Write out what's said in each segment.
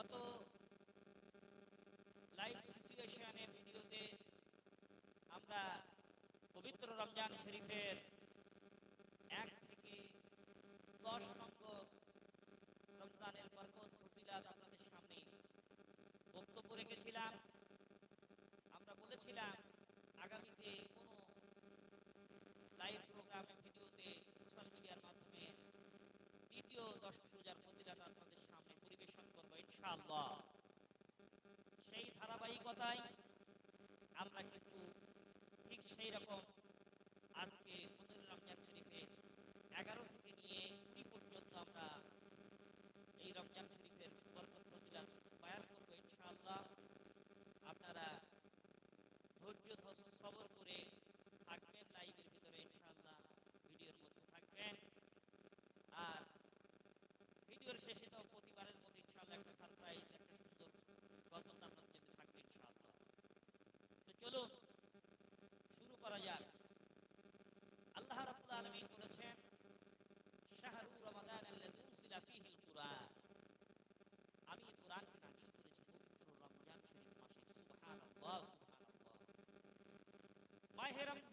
গত লাইভ সিচুয়েশনের ভিডিওতে আমরা পবিত্র রমজান শরীফের এক থেকে দশ নম্বর রমজানের বরকত, ফজিলাত আপনাদের সামনে বক্তব্য রেখেছিলাম। আমরা বলেছিলাম, আগামীতে ইনশাআল্লাহ। সেই ধারাবাহিকতায় আমরা কিন্তু ঠিক সেই রকম আজকে মদুর রমজান শরীফে এগারো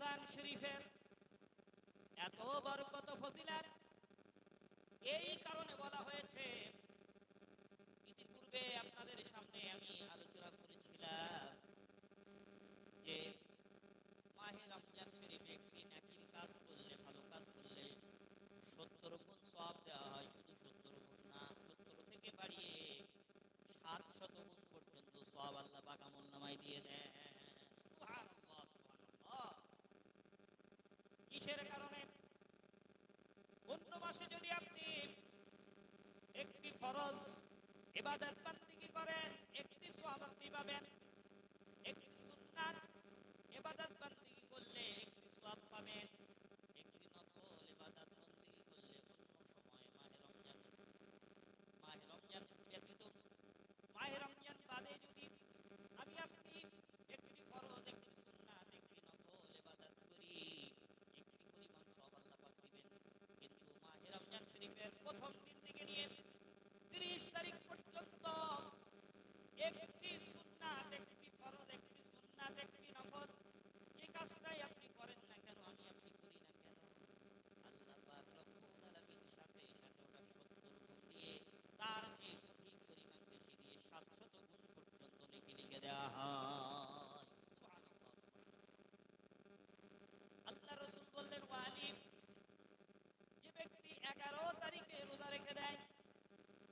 কোরআন শরীফের এত বরকত ফসিলার এই কারণে বলা হয়েছে, ইতিপূর্বে আপনাদের সামনে আমি আলোচনা করেছিলাম যে মাহে রমজান শরীফে একটি নাকি কাজ করলে, ভালো কাজ করলে সত্তর গুণ সব দেওয়া হয়, শুধু সত্তর গুণ না, সত্তর থেকে বাড়িয়ে সাত শত গুণ পর্যন্ত সব আল্লাহ পাকা মন্নামাই দিয়ে দেন। কিসের কারণে? অন্য মাসে যদি আপনি একটি ফরজ এবাদত বান্দিকি করেন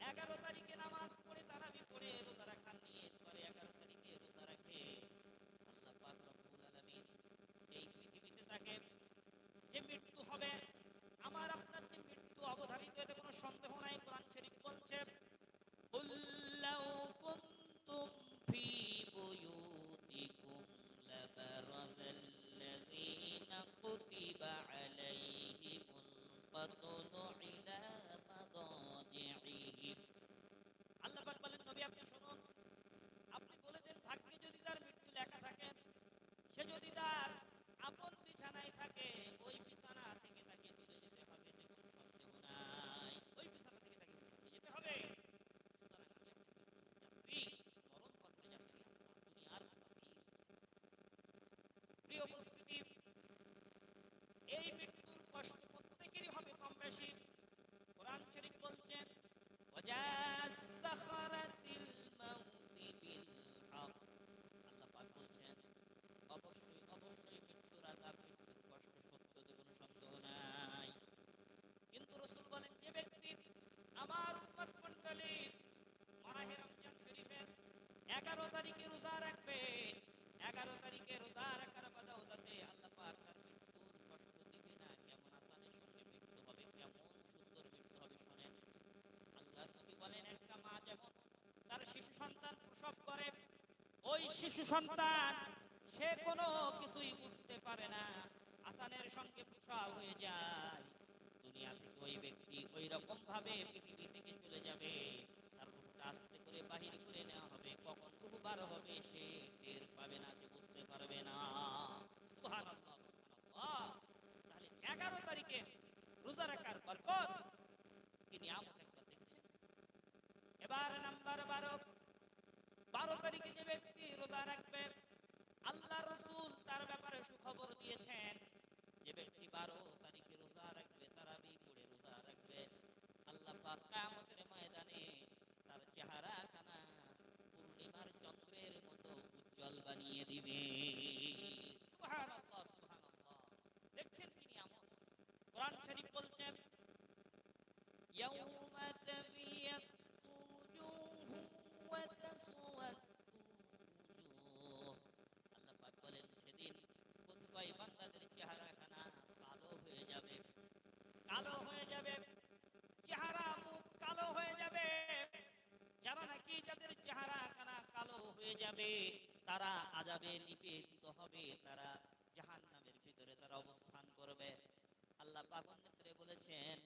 এগারো তারিখে নামাজ পড়ে তারাবি পড়ে এলো শিশু সন্তান, সে কোনো কিছুই বুঝতে পারে না। আসানের সঙ্গে পোষা হয়ে যায়। দুনিয়া থেকে ওই ব্যক্তি ওই রকম ভাবে পৃথিবী থেকে চলে যাবে। তার আস্তে করে বাহির করে নেওয়া হবে। কখন রূহ হবে সে টের পাবে না, সে বুঝতে পারবে না। সুবহানাল্লাহ তাহলে এগারো তারিখে রোজা রাখার গল্প তিনি আমত একবার দেখছেন। এবার নাম্বার বারো বারো যে ব্যক্তি রোজা রাখবে, আল্লাহ রসুল তার ব্যাপারে সুখবর দিয়েছেন। যে ব্যক্তি বারো তারিখে রোজা রাখবে তারা পড়ে রোজা রাখবে, আল্লাহ কামতের ময়দানে তার চেহারা খানা পূর্ণিমার চন্দ্রের মতো উজ্জ্বল বানিয়ে দিবে। সুহান আল্লাহ সুহান আল্লাহ দেখছেন তিনি আমল কোরআন শরীফ বলছেন ইয়াউ হয়ে যাবে তারা আজাবে নিবেদিত হবে তারা জাহান্নামের ভিতরে তারা অবস্থান করবে আল্লাহ পাক অন্যত্রে বলেছেন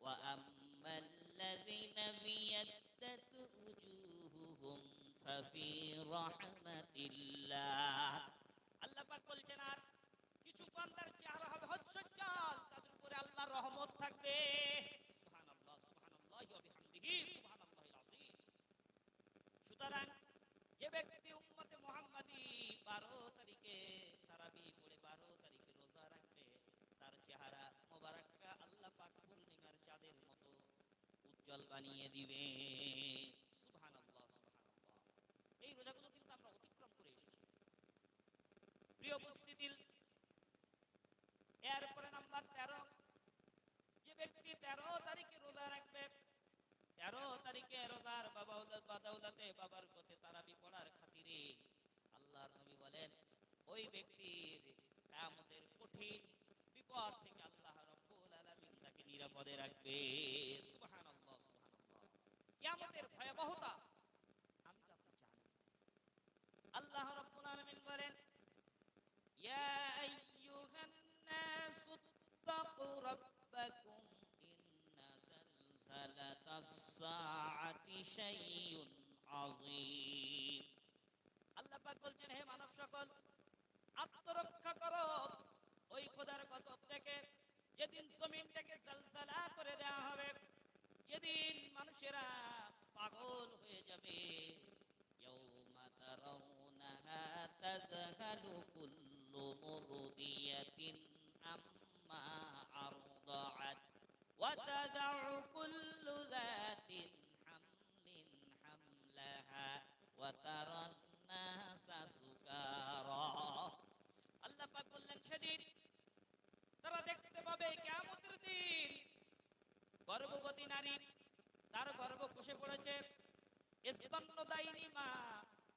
وأما الذين ابيضت وجوههم ففي رحمة الله আল্লাহ পাক বলছেন আর কিছু বান্দার চেহারা হবে হচ্ছজ্জাল তাদের উপরে আল্লাহর রহমত থাকবে সুবহানাল্লাহ সুবহানাল্লাহ ওয়া বিহামদিহি সুবহানাল্লাহিল আযীম সুতরাং বানিয়ে দিবে। এই রোজাগুলো কিন্তু আমরা অতিক্রম করে এসেছি। প্রিয় উপস্থিতি, এরপরে নাম্বার তেরো। যে ব্যক্তি তেরো তারিখে রোজা রাখবে, তেরো তারিখে রোজার বাবার খাতিরে নবী বলেন, ওই ব্যক্তির কঠিন বিপদ থেকে আল্লাহ রব্বুল তাকে নিরাপদে রাখবে। কিয়ামতের ভয়াবহতা। আমি তো আপনি জানি আল্লাহ রব্বুল আলামিন বলেন, ইয়া আইয়ুহান নাস ইত্তাকু রাব্বাকুম ইন্না সালসালাতাস সাআতি শাইউন আযীম। আল্লাহ পাক বলছেন, হে মানব সকল, আত্মরক্ষা করো। ওই খোদার কসব থেকে যেদিন জমিনটাকে জলজলা করে দেওয়া হবে যেদিন মানুষেরা পাগল হয়ে যাবে يوم ترونها تذهل كل مرضية عما أرضعت وتدع كل ذات গর্ভবতী নারী, তার গর্ভ কষে পড়েছে। মা,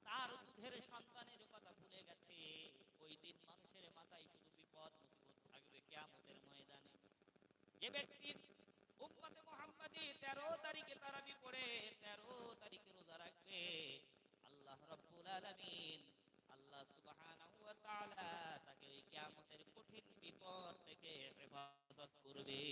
তার দুধের সন্তানের কথা ভুলে গেছে। ওই দিন মানুষের মাথায় শুধু বিপদ মুসিবত থাকবে কিয়ামতের ময়দানে। যে ব্যক্তির উম্মতে মুহাম্মাদি 13 তারিখে তারাবি পড়ে 13 তারিখে রোজা রাখবে। আল্লাহ রাব্বুল আলামিন, আল্লাহ তাকে ওই কঠিন বিপদ থেকে হেফাজত করবে।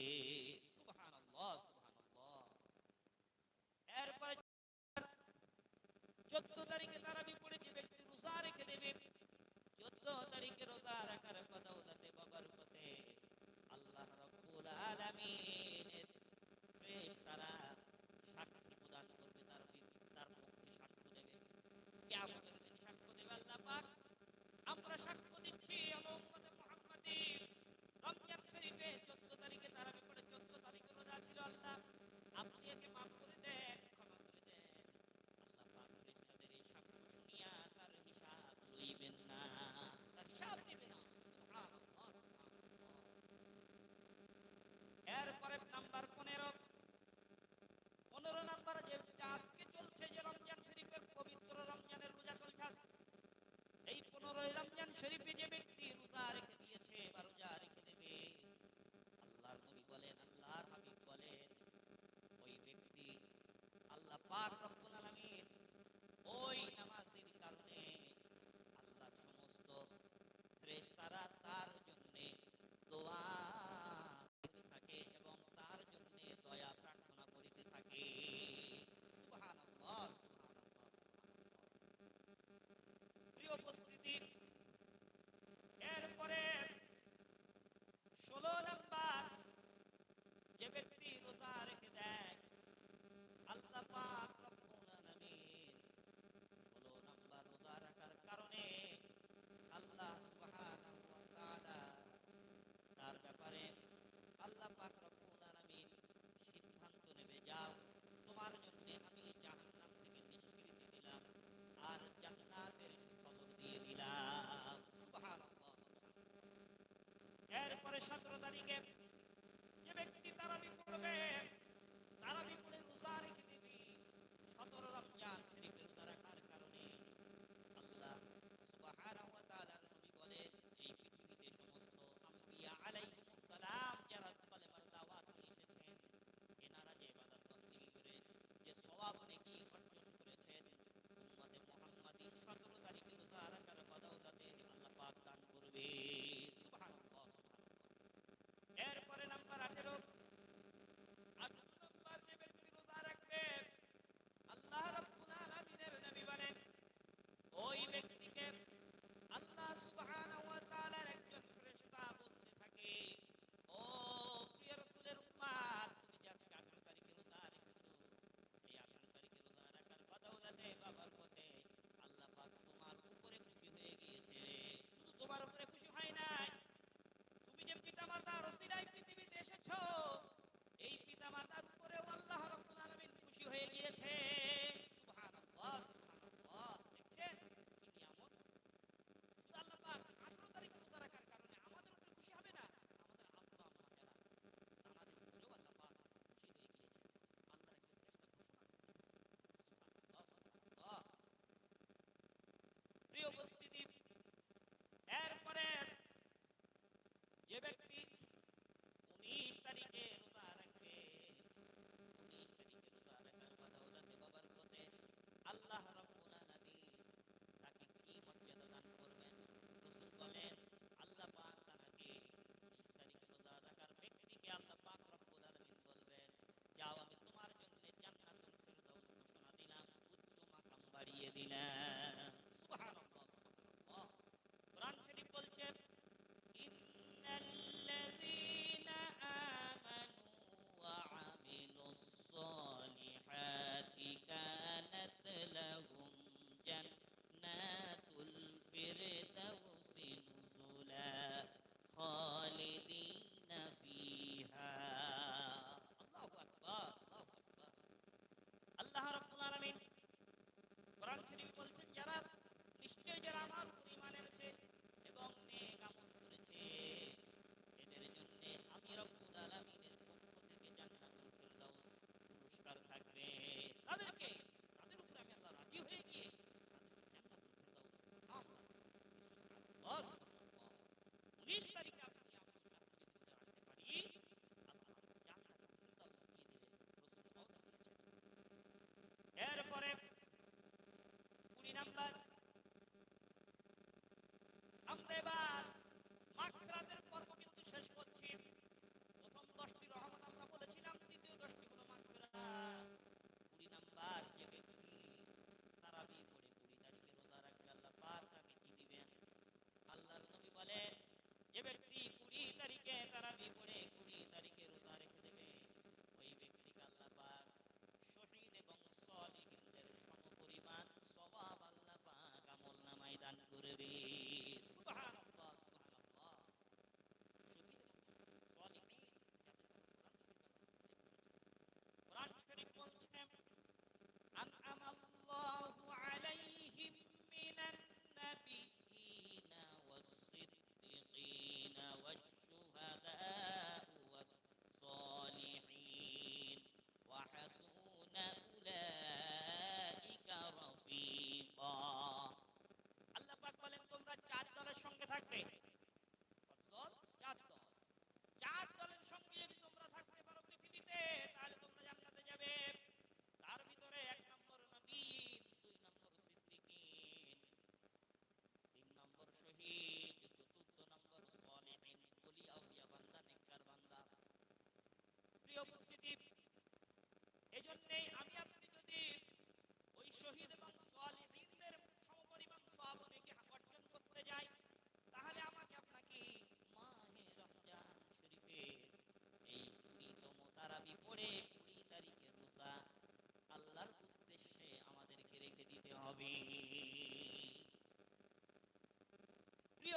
বাড়িয়ে দান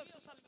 প্রিয় সোশ্যাল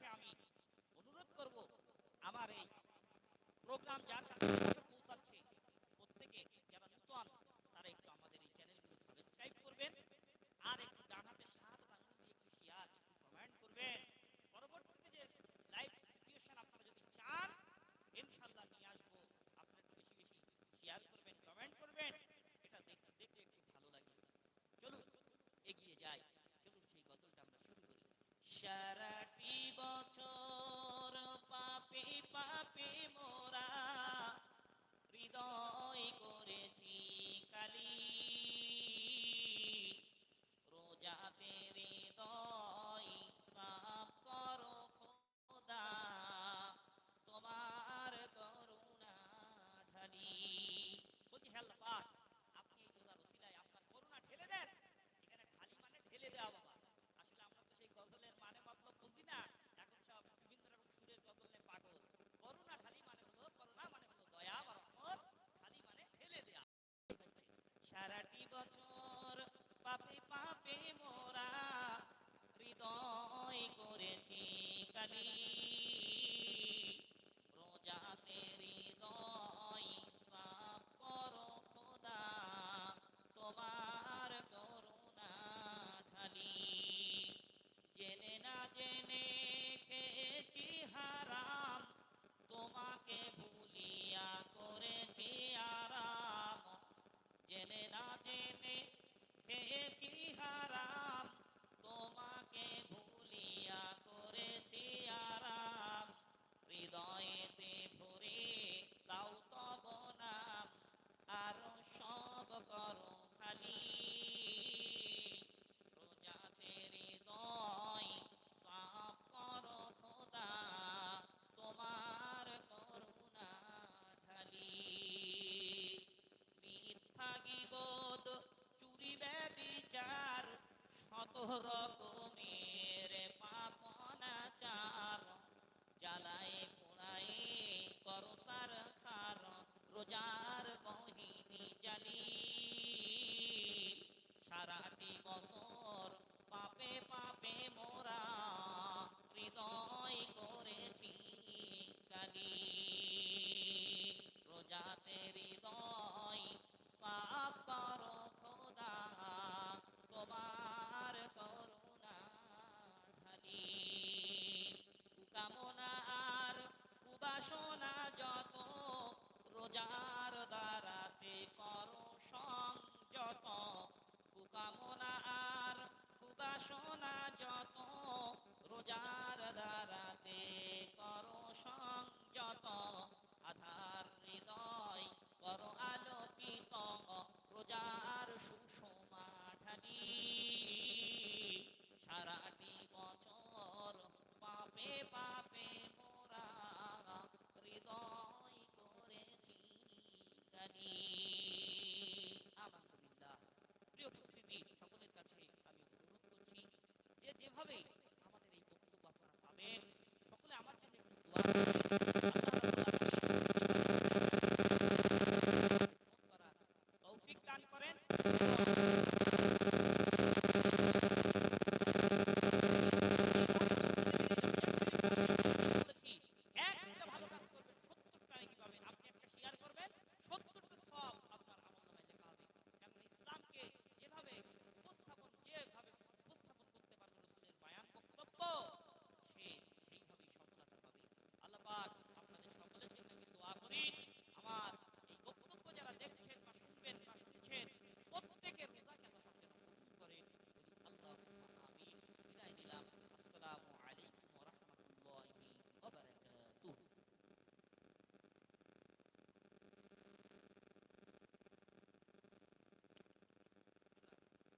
কাছে আমি অনুরোধ করব আমার এই প্রোগ্রাম যার কাছে হরফ হবেই